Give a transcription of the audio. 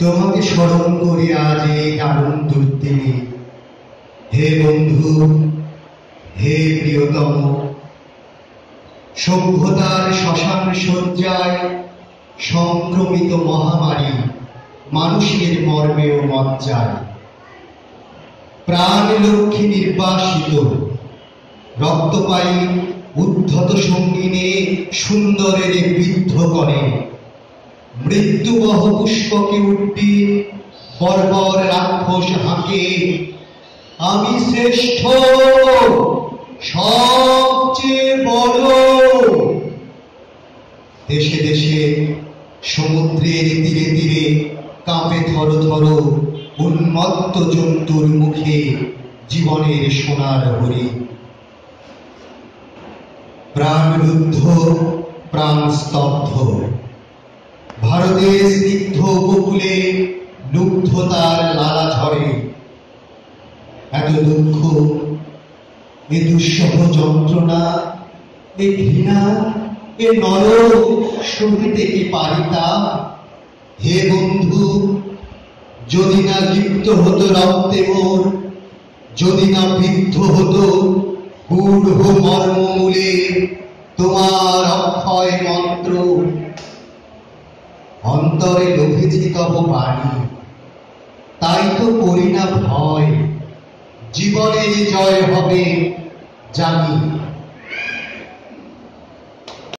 তোমাকে স্মরণ করি আজ এই দারুণ দুর্দিনে। হে বন্ধু, হে প্রিয়তম, সভ্যতার শ্মশান শয্যায় সংক্রমিত মহামারী মানুষের মর্মে ও মজ্জায় প্রাণ লক্ষ্মী নির্বাসিত, রক্তপায়ী উদ্ধত সঙ্গিনে সুন্দরের বিদ্ধ করে মৃত্যুবহ পুষ্পকে উড্ডীন বর্বর রাক্ষস হাঁকে। আমি শ্রেষ্ঠ, সবচেয়ে বড়। দেশে দেশে, সমুদ্রের তীরে তীরে কাঁপে থর থর উন্মত্ত জন্তুর মুখে জীবনের সোনার হরি। প্রাণরুদ্ধ প্রাণ স্তব্ধ ভারতের স্নিগ্ধ উপকূলে লুব্ধতার লালা ঝরে। এত দুঃখ, এ দুঃসহ যন্ত্রণা, এ ঘৃণা, এ নর সহিতে কি পারিতা? হে বন্ধু, যদি না লিপ্ত হতো রক্তে মোর, যদি না বিদ্ধ হতো গূঢ় মর্মমূলে তোমার অক্ষয় মন্ত্র অন্তরে লোভেছি তব বাণী তাই তো করি না ভয়। জীবনে জয় হবে জানি।